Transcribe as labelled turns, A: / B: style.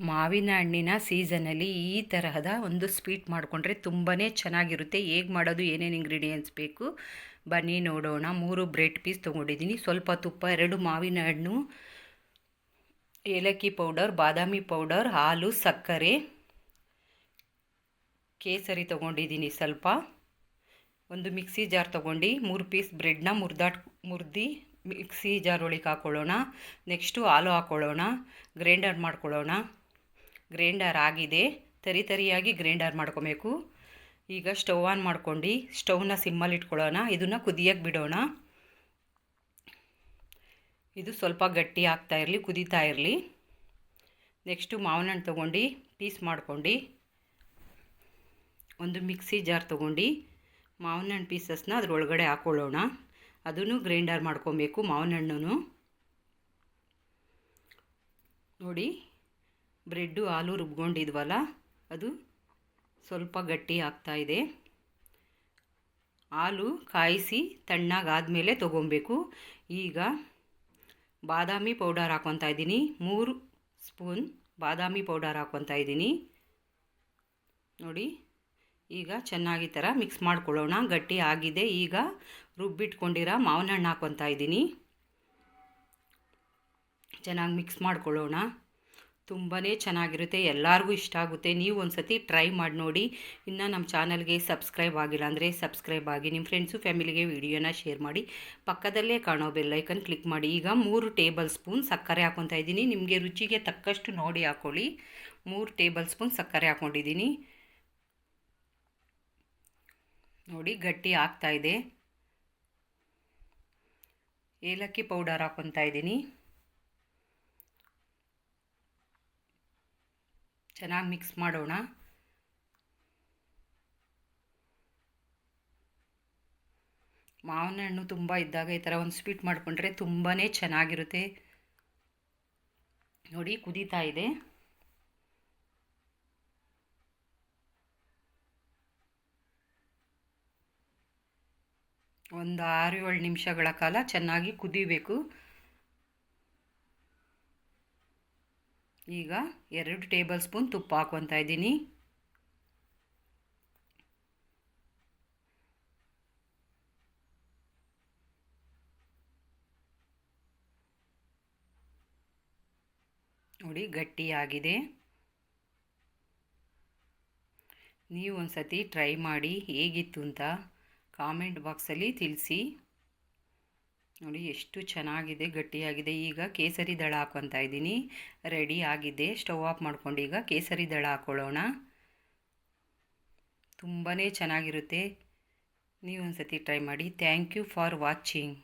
A: ಮಾವಿನ ಹಣ್ಣಿನ ಸೀಸನಲ್ಲಿ ಈ ತರಹದ ಒಂದು ಸ್ವೀಟ್ ಮಾಡಿಕೊಂಡ್ರೆ ತುಂಬಾ ಚೆನ್ನಾಗಿರುತ್ತೆ. ಹೇಗೆ ಮಾಡೋದು, ಏನೇನು ಇಂಗ್ರೀಡಿಯೆಂಟ್ಸ್ ಬೇಕು, ಬನ್ನಿ ನೋಡೋಣ. ಮೂರು ಬ್ರೆಡ್ ಪೀಸ್ ತೊಗೊಂಡಿದ್ದೀನಿ. ಸ್ವಲ್ಪ ತುಪ್ಪ, ಎರಡು ಮಾವಿನ ಹಣ್ಣು, ಏಲಕ್ಕಿ ಪೌಡರ್, ಬಾದಾಮಿ ಪೌಡರ್, ಹಾಲು, ಸಕ್ಕರೆ, ಕೇಸರಿ ತೊಗೊಂಡಿದ್ದೀನಿ ಸ್ವಲ್ಪ. ಒಂದು ಮಿಕ್ಸಿ ಜಾರ್ ತೊಗೊಂಡು, ಮೂರು ಪೀಸ್ ಬ್ರೆಡ್ನ ಮುರ್ದಾಟ್ ಮುರ್ದು ಮಿಕ್ಸಿ ಜಾರ್ ಒಳಗೆ ಹಾಕ್ಕೊಳ್ಳೋಣ ನೆಕ್ಸ್ಟು ಹಾಲು ಹಾಕ್ಕೊಳ್ಳೋಣ ಗ್ರೈಂಡರ್ ಮಾಡ್ಕೊಳ್ಳೋಣ. ಗ್ರೈಂಡರ್ ಆಗಿದೆ. ತರಿ ತರಿಯಾಗಿ ಗ್ರೈಂಡರ್ ಮಾಡ್ಕೊಬೇಕು. ಈಗ ಸ್ಟವ್ ಆನ್ ಮಾಡ್ಕೊಂಡು. ಸ್ಟವ್ನ ಸಿಮ್ಮಲ್ಲಿ ಇಟ್ಕೊಳ್ಳೋಣ. ಇದನ್ನು ಕುದಿಯಕ್ಕೆ ಬಿಡೋಣ. ಇದು ಸ್ವಲ್ಪ ಗಟ್ಟಿ ಆಗ್ತಾ ಇರಲಿ, ಕುದೀತಾ ಇರಲಿ. ನೆಕ್ಸ್ಟು ಮಾವಿನ ಹಣ್ಣು ತೊಗೊಂಡು, ಪೀಸ್ ಮಾಡ್ಕೊಂಡು. ಒಂದು ಮಿಕ್ಸಿ ಜಾರ್ ತೊಗೊಂಡು. ಮಾವಿನ ಹಣ್ಣು ಪೀಸಸ್ನ ಅದರೊಳಗಡೆ ಹಾಕ್ಕೊಳ್ಳೋಣ ಅದನ್ನು ಗ್ರೈಂಡರ್ ಮಾಡ್ಕೊಬೇಕು ಮಾವಿನ ಹಣ್ಣು ನೋಡಿ ಬ್ರೆಡ್ಡು ಹಾಲು ರುಬ್ಕೊಂಡಿದ್ವಲ್ಲ, ಅದು ಸ್ವಲ್ಪ ಗಟ್ಟಿ ಆಗ್ತಾ ಇದೆ. ಹಾಲು ಕಾಯಿಸಿ ತಣ್ಣಗಾದಮೇಲೆ ತೊಗೊಬೇಕು. ಈಗ ಬಾದಾಮಿ ಪೌಡರ್ ಹಾಕ್ಕೊತಾ ಇದ್ದೀನಿ. ಮೂರು ಸ್ಪೂನ್ ಬಾದಾಮಿ ಪೌಡರ್ ಹಾಕ್ಕೊತಾ ಇದ್ದೀನಿ. ನೋಡಿ, ಈಗ ಚೆನ್ನಾಗಿ ಥರ ಮಿಕ್ಸ್ ಮಾಡ್ಕೊಳ್ಳೋಣ. ಗಟ್ಟಿ ಆಗಿದೆ. ಈಗ ರುಬ್ಬಿಟ್ಕೊಂಡಿರೋ ಮಾವಿನ ಹಣ್ಣು ಹಾಕ್ಕೊತಾ ಇದ್ದೀನಿ. ಚೆನ್ನಾಗಿ ಮಿಕ್ಸ್ ಮಾಡ್ಕೊಳ್ಳೋಣ. ತುಂಬಾ ಚೆನ್ನಾಗಿರುತ್ತೆ, ಎಲ್ಲರಿಗೂ ಇಷ್ಟ ಆಗುತ್ತೆ. ನೀವು ಒಂದು ಸತಿ ಟ್ರೈ ಮಾಡಿ ನೋಡಿ. ಇನ್ನು ನಮ್ಮ ಚಾನಲ್ಗೆ ಸಬ್ಸ್ಕ್ರೈಬ್ ಆಗಿಲ್ಲ ಅಂದರೆ ಸಬ್ಸ್ಕ್ರೈಬ್ ಆಗಿ ನಿಮ್ಮ ಫ್ರೆಂಡ್ಸು, ಫ್ಯಾಮಿಲಿಗೆ ವಿಡಿಯೋನ ಶೇರ್ ಮಾಡಿ. ಪಕ್ಕದಲ್ಲೇ ಕಾಣೋ ಬೆಲ್ಲೈಕನ್ ಕ್ಲಿಕ್ ಮಾಡಿ. ಈಗ ಮೂರು ಟೇಬಲ್ ಸ್ಪೂನ್ ಸಕ್ಕರೆ ಹಾಕ್ಕೊತಾ ಇದ್ದೀನಿ. ನಿಮಗೆ ರುಚಿಗೆ ತಕ್ಕಷ್ಟು ನೋಡಿ ಹಾಕ್ಕೊಳ್ಳಿ ಮೂರು ಟೇಬಲ್ ಸ್ಪೂನ್ ಸಕ್ಕರೆ ಹಾಕ್ಕೊಂಡಿದ್ದೀನಿ ನೋಡಿ, ಗಟ್ಟಿ ಆಗ್ತಾ ಇದೆ. ಏಲಕ್ಕಿ ಪೌಡರ್ ಹಾಕ್ಕೊತಾ ಇದ್ದೀನಿ. ಚೆನ್ನಾಗಿ ಮಿಕ್ಸ್ ಮಾಡೋಣ. ಮಾವಿನ ಹಣ್ಣು ತುಂಬ ಇದ್ದಾಗ ಈ ಥರ ಒಂದು ಸ್ವೀಟ್ ಮಾಡಿಕೊಂಡ್ರೆ ತುಂಬಾ ಚೆನ್ನಾಗಿರುತ್ತೆ. ನೋಡಿ ಕುದೀತಾ ಇದೆ. ಒಂದು ಆರು ಏಳು ನಿಮಿಷಗಳ ಕಾಲ ಚೆನ್ನಾಗಿ ಕುದಿಬೇಕು. ಈಗ ಎರಡು ಟೇಬಲ್ ಸ್ಪೂನ್ ತುಪ್ಪ ಹಾಕ್ಕೊತಾ ಇದ್ದೀನಿ. ನೋಡಿ, ಗಟ್ಟಿಯಾಗಿದೆ. ನೀವು ಒಂದು ಸತಿ ಟ್ರೈ ಮಾಡಿ ಹೇಗಿತ್ತು ಅಂತ ಕಾಮೆಂಟ್ ಬಾಕ್ಸಲ್ಲಿ ತಿಳಿಸಿ. ನೋಡಿ, ಎಷ್ಟು ಚೆನ್ನಾಗಿದೆ, ಗಟ್ಟಿಯಾಗಿದೆ. ಈಗ ಕೇಸರಿ ದಳ ಹಾಕ್ಕೊತಾ ಇದ್ದೀನಿ. ರೆಡಿ ಆಗಿದೆ. ಸ್ಟವ್ ಆಫ್ ಮಾಡ್ಕೊಂಡು ಈಗ ಕೇಸರಿ ದಳ ಹಾಕ್ಕೊಳ್ಳೋಣ ತುಂಬಾ ಚೆನ್ನಾಗಿರುತ್ತೆ. ನೀವು ಒಂದು ಸತಿ ಟ್ರೈ ಮಾಡಿ. Thank you for watching.